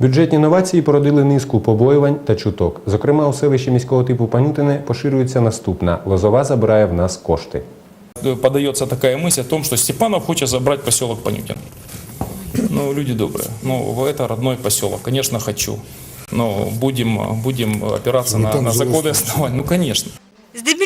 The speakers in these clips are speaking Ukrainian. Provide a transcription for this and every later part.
Бюджетні новації породили низку побоювань та чуток. Зокрема, у селищі міського типу Панютине поширюється наступна: Лозова забирає в нас кошти. подается такая мысль о том, что Степанов хочет забрать поселок Панютин. Ну, люди добрые. Ну, это родной поселок. Конечно, хочу. Но будем, будем опираться на, на законы и основания. Ну, конечно.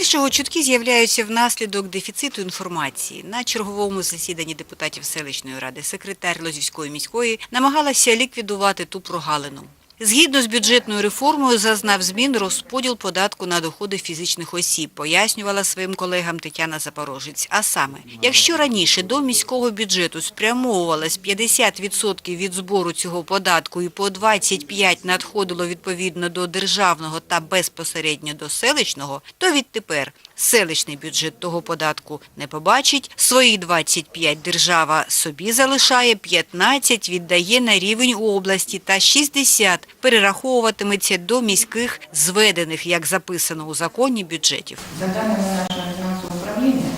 Здебільшого чутки з'являються внаслідок дефіциту інформації. На черговому засіданні депутатів селищної ради секретар Лозівської міської намагалася ліквідувати ту прогалину. Згідно з бюджетною реформою зазнав змін розподіл податку на доходи фізичних осіб, пояснювала своїм колегам Тетяна Запорожець. А саме, якщо раніше до міського бюджету спрямовувалось 50% від збору цього податку і по 25% надходило відповідно до державного та безпосередньо до селищного, то відтепер селищний бюджет того податку не побачить, свої 25 держава собі залишає, 15 віддає на рівень області та 60 перераховуватиметься до міських зведених, як записано у законі, бюджетів. За данными нашего финансового управления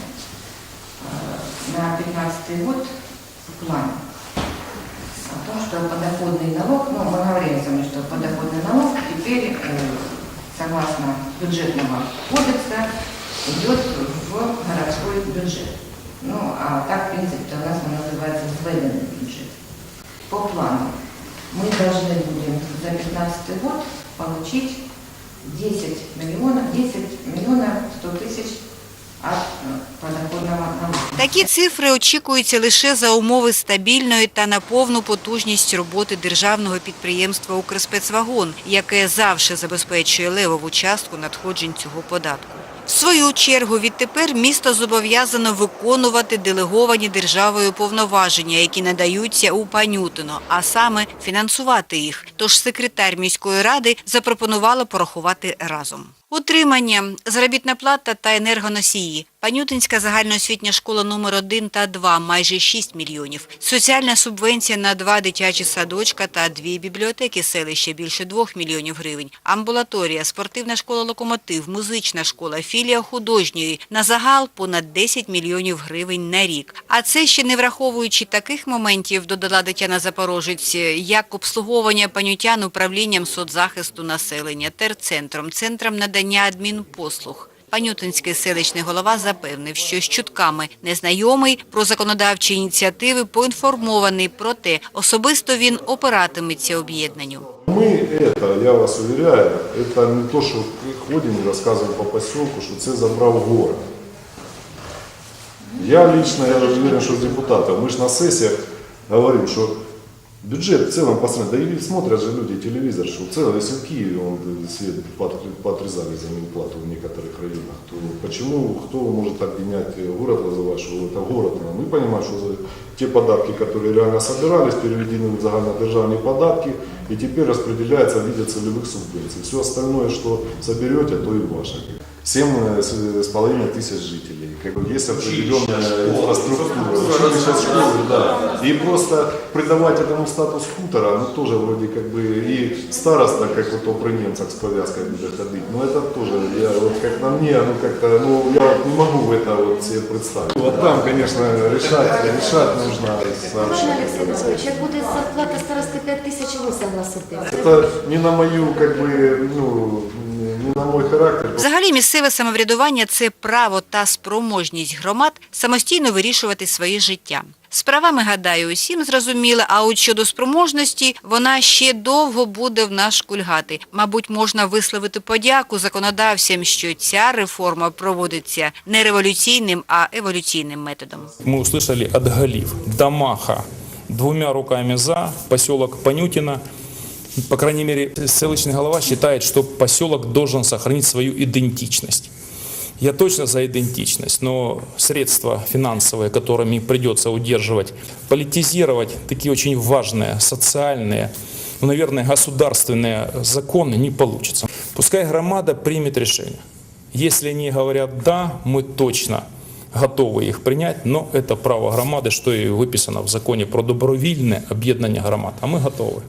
э, на 2015 год в плане о том, что подоходный налог, ну, мы говорили с вами, что подоходный налог теперь, э, согласно бюджетного кодекса, идет в городской бюджет. Ну, а так, в принципе, у нас он называется введенный бюджет. По плану мы должны будем за 2015 год получить 10 миллионов, 10 миллионов 100 тысяч от э, подоходного налога. Такі цифри очікуються лише за умови стабільної та на повну потужність роботи державного підприємства «Укрспецвагон», яке завжди забезпечує левову частку надходжень цього податку. Свою чергу відтепер місто зобов'язано виконувати делеговані державою повноваження, які надаються у Панютино, а саме фінансувати їх. Тож секретар міської ради запропонувала порахувати разом. Утримання, заробітна плата та енергоносії. Панютинська загальноосвітня школа номер 1 та 2 – майже 6 мільйонів. Соціальна субвенція на два дитячі садочка та дві бібліотеки селища – більше 2 мільйонів гривень. Амбулаторія, спортивна школа «Локомотив», музична школа, філія художньої. На загал понад 10 мільйонів гривень на рік. А це ще не враховуючи таких моментів, додала Тетяна Запорожець, як обслуговування панютян управлінням соцзахисту населення, терцентром, центром надання адмінпослуг. Панютинський селищний голова запевнив, що з чутками незнайомий про законодавчі ініціативи поінформований про те, особисто він опиратиметься об'єднанню. Мы это, я вас уверяю, это не то, що ходимо і розказуємо по поселку, що це забрав город. Я лично, я уверен, что депутатов, мы же на сессиях говорим, что бюджет в целом посмотрим, да и смотрят же люди телевизор, что в целом, если в Киеве он, э, свет под- поотрезали за плату в некоторых районах, то почему, кто может обвинять э, город, называть, что это город? Мы понимаем, что те податки, которые реально собирались, переведены в загальнодержавные податки, и теперь распределяются в виде целевых субвенций. Все остальное, что соберете, то и ваше. Семь э, с с половиной тысяч жителей. Как бы есть определенная инфраструктура. Сейчас школы, да. И просто придавать этому статус хутора, ну тоже вроде как бы и староста, как вот при немцах с повязкой будет ходить. Но это тоже, я вот как на мне, ну как-то, ну я вот не могу это вот себе представить. Вот там, конечно, решать, решать нужно Пане сообщить. Як буде зарплата старости 5 тисяч, ви согласитесь? Это не на мою, как бы, ну, не на мой характер. Взагалі місцеве самоврядування – це право та спроможність громад самостійно вирішувати своє життя. З правами, гадаю, усім зрозуміло, а от щодо спроможності, вона ще довго буде в нас кульгати. Мабуть, можна висловити подяку законодавцям, що ця реформа проводиться не революційним, а еволюційним методом. Мы услышали от Галив, Дамаха, двумя руками за, поселок Панютина. По крайней мере, селищный голова считает, что поселок должен сохранить свою идентичность. Я точно за идентичность, но средства финансовые, которыми придется удерживать, политизировать такие очень важные социальные, ну, наверное, государственные законы не получится. Пускай громада примет решение. Если они говорят «да», мы точно готовы их принять, но это право громады, что и выписано в законе про добровільне об'єднання громад, а мы готовы.